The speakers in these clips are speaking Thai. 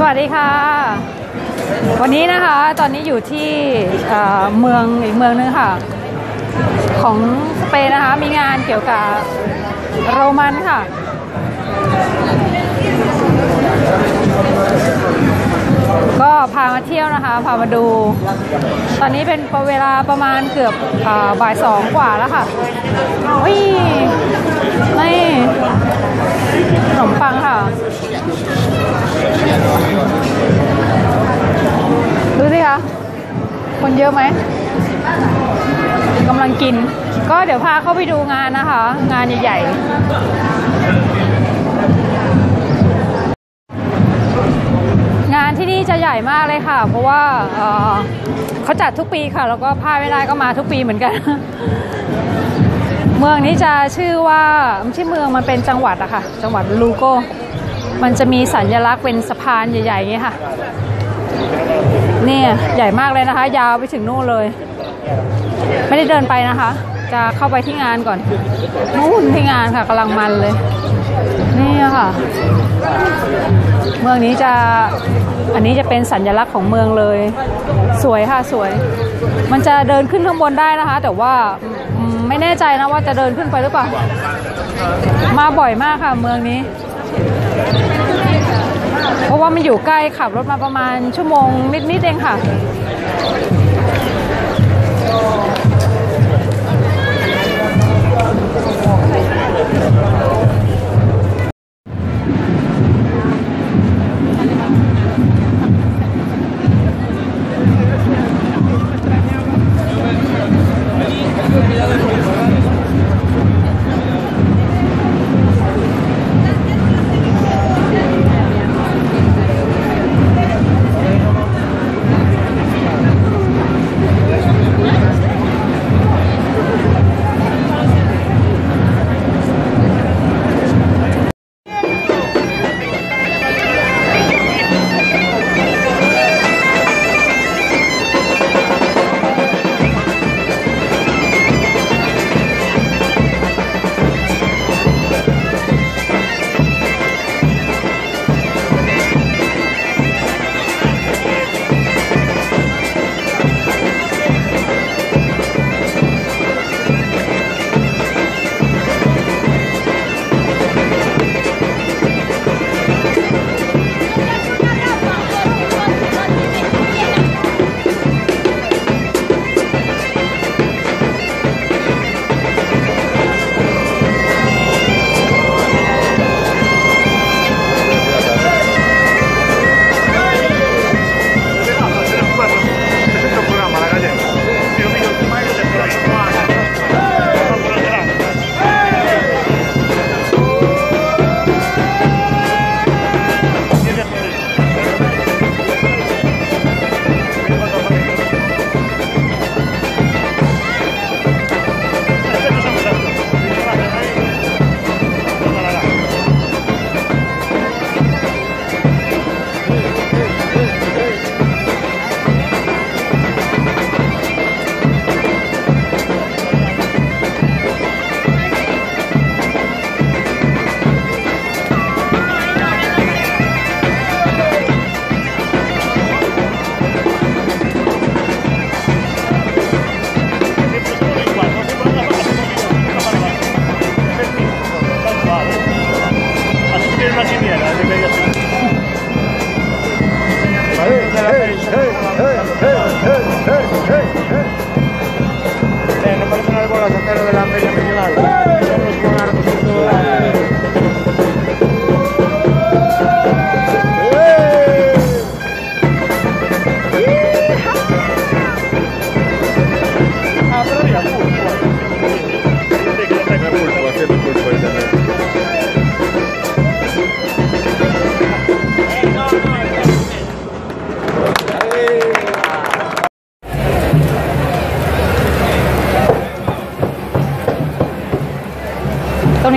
สวัสดีค่ะ วันนี้นะคะตอนนี้อยู่ที่เมืองอีกเมืองนึงค่ะ ของสเปนนะคะมีงานเกี่ยวกับโรมันค่ะก็พามาเที่ยวนะคะ พามาดู ตอนนี้เป็นเวลาประมาณเกือบอบ่ายสองกว่าแล้วค่ะอุ้ยนี่ขนมปังค่ะ ดูสิคะ คนเยอะไหมกำลังกิน ก็เดี๋ยวพาเข้าไปดูงานนะคะ งานใหญ่ๆ งานที่นี่จะใหญ่มากเลยค่ะ เพราะว่าเอ่อเขาจัดทุกปีค่ะ แล้วก็พลาดไม่ได้ก็มาทุกปีเหมือนกัน เมืองนี้จะชื่อว่าไม่ใช่เมืองมันเป็นจังหวัดอะค่ะ จังหวัดลูโก มันจะมีสัญลักษณ์เป็นสะพานใหญ่ๆอย่างนี้ค่ะ เนี่ยใหญ่มากเลยนะคะ ยาวไปถึงนู่นเลย ไม่ได้เดินไปนะคะ จะเข้าไปที่งานก่อนนู่นที่งานค่ะกำลังมันเลย นี่ค่ะ เมืองนี้จะอันนี้จะเป็นสัญลักษณ์ของเมืองเลย สวยค่ะสวย มันจะเดินขึ้นข้างบนได้นะคะ แต่ว่าไม่แน่ใจนะว่าจะเดินขึ้นไปหรือเปล่า มาบ่อยมากค่ะเมืองนี้ เพราะว่ามันอยู่ใกล้ขับรถมาประมาณชั่วโมงนิดๆเองค่ะ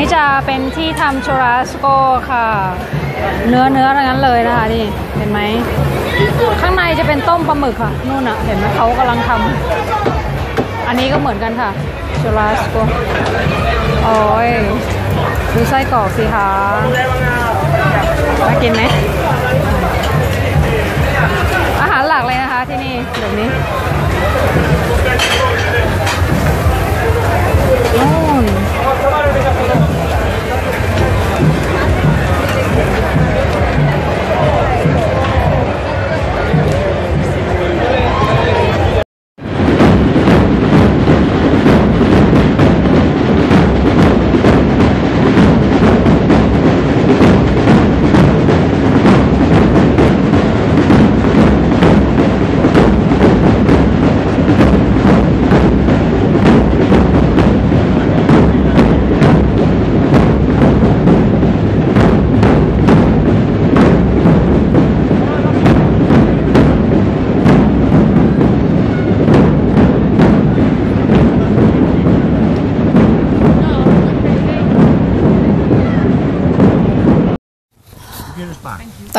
นี้จะเป็นที่ทำชูราสโกค่ะ เนื้อเนื้อทั้งนั้นเลยนะคะนี่เห็นไหม ข้างในจะเป็นต้มปลาหมึกค่ะนู่นอะเห็นไหมเขากำลังทำอันนี้ก็เหมือนกันค่ะชูราสโกโอ้ยดูไส้กรอกสิคะน่ากินไหมอาหารหลักเลยนะคะที่นี่แบบนี้ นู่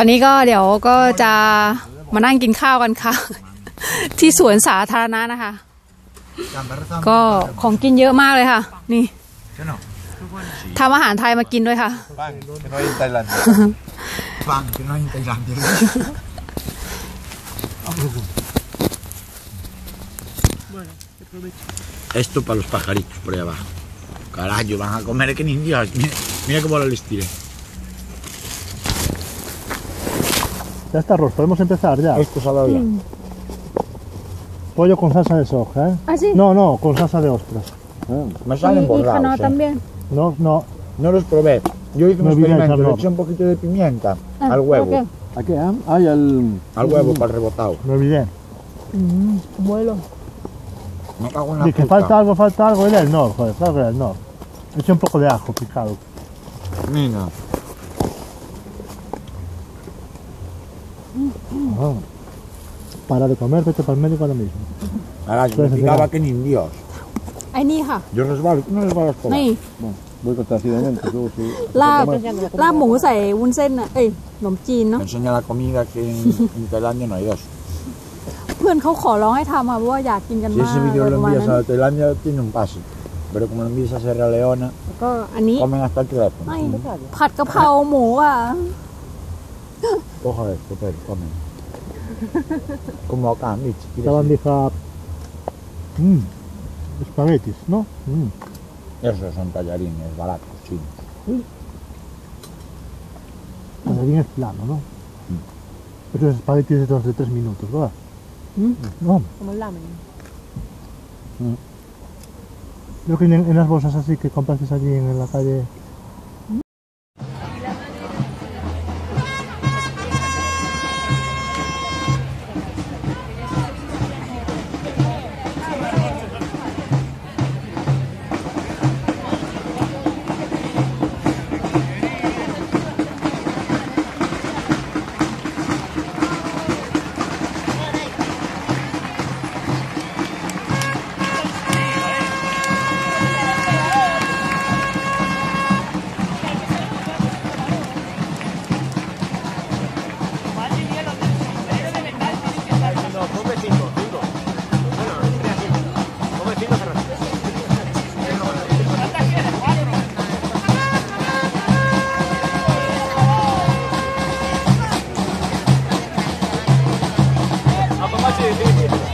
อนนี้ก็เดี๋ยวก็จะมานั่งกินข้าวกันค่ะ ที่สวนสาธารณะนะคะ ก็ของกินเยอะมากเลยค่ะ นี่ทำอาหารไทยมากินด้วยค่ะฟังเป็นไทยร้าน้อยไตรันเยอะ Esto para los pajaritos por allá abajo. Carajo, van a comer que ni Dios. Mira, mira cómo lo les tiré. Ya está, Ros, podemos empezar ya. Dado ya. Pollo con salsa de soja, ¿eh? ¿Ah, sí? No, no, con salsa de ostras. Me salen borrados. eh. también. No, no. No los probé. Yo hice un No experimento, le eché un poquito de pimienta al huevo. ¿A qué? ah? Ay, al... Al huevo para el rebotado. Me olvidé. Vuelo. Me cago en la Dije, puta. falta algo, falta algo. Era el nor, joder, claro que era el nor. Eché un poco de ajo picado. Mira. Ah. Para de comer, vete para el médico ahora mismo. Ahora, yo Pues, me picaba mira. que ni indios. ไอ้นี่ค่ะ Yo resbalo, tú no resbalas por นี่ Voy contacidamente, luego sí. ลาบลาบหมูใส่วุ้นเส้นอะเอ้ยขนมจีนเนาะ Me enseña la comida que en, en Tailandia no hay dos. เพื่อนเขาขอร้องให้ทำอะเพราะว่าอยากกินกัน Si มาก ese vídeo อะไร lo ประมาณ envías นั้น a Tailandia, tiene un pase. Pero como lo envías a Sierra Leona, แล้วก็อันนี้ comen hasta el teléfono. ไม่ผัดกะเพราหมูอะ Coja esto, pero comen. Como acá, Mitch. ¿quieres Estaban ir? dijo. Mmm. Espaguetis, ¿no? Mmm. Esos son tallarines baratos, chinos. Tallarín es plano, ¿no? Esos espaguetis de dos de tres minutos, ¿verdad? Mm. No. Creo que en, en las bolsas así que compraste allí en la calle. Olha aí.